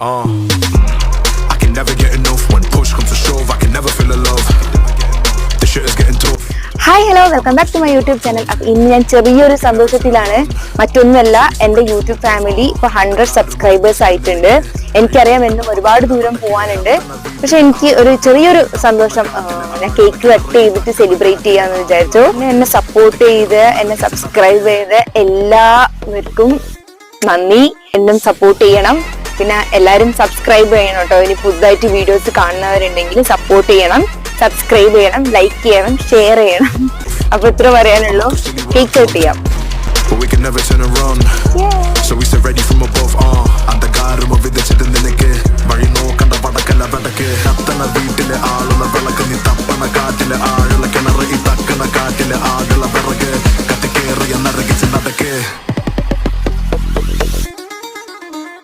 Uh, I can never get enough. When push comes to shove. I can never feel the love. This shit is getting tough. Hi hello welcome back to my YouTube channel അപ്പം ഇന്ന് ഞാൻ ചെറിയൊരു സന്തോഷത്തിലാണ്. മറ്റൊന്നുമല്ല എന്റെ YouTube family ഇപ്പോൾ hundred subscribers ആയിട്ടുണ്ട്. എനിക്കറിയാം എന്നും ഒരുപാട് ദൂരം പോകാനുണ്ട് പക്ഷെ എനിക്ക് ഒരു ചെറിയൊരു സന്തോഷം ഞാൻ കേക്ക് കട്ട് ചെയ്തിട്ട് സെലിബ്രേറ്റ് ചെയ്യാന്ന് വിചാരിച്ചു. എന്നെ സപ്പോർട്ട് ചെയ്ത് എന്നെ സബ്സ്ക്രൈബ് ചെയ്ത് എല്ലാവർക്കും നന്ദി. എന്നും സപ്പോർട്ട് ചെയ്യണം. പിന്നെ എല്ലാവരും സബ്സ്ക്രൈബ് ചെയ്യണം കേട്ടോ ഇനി പുതുതായിട്ട് വീഡിയോസ് കാണുന്നവരുണ്ടെങ്കിൽ സപ്പോർട്ട് ചെയ്യണം. സബ്സ്ക്രൈബ് ചെയ്യണം ലൈക്ക് ചെയ്യണം ഷെയർ ചെയ്യണം. അപ്പൊ ഇത്ര പറയാനുള്ളൂ. കേക്ക് ഔട്ട് ചെയ്യാം But we can never turn around. Yeah. So we stay ready from above uh. and the god of the city in the neck. very no kind അന്ധകാരം വിതച്ചത് നിനക്ക് വഴി നോക്കണ്ട പടക്കല പടക്ക് തത്തണ വീട്ടിലെ ആളുള്ള വിളക്ക് നീ തപ്പണ കാറ്റിലെ ആളുള്ള കിണറ് ഈ തക്കണ കാറ്റിലെ ആളുകൾ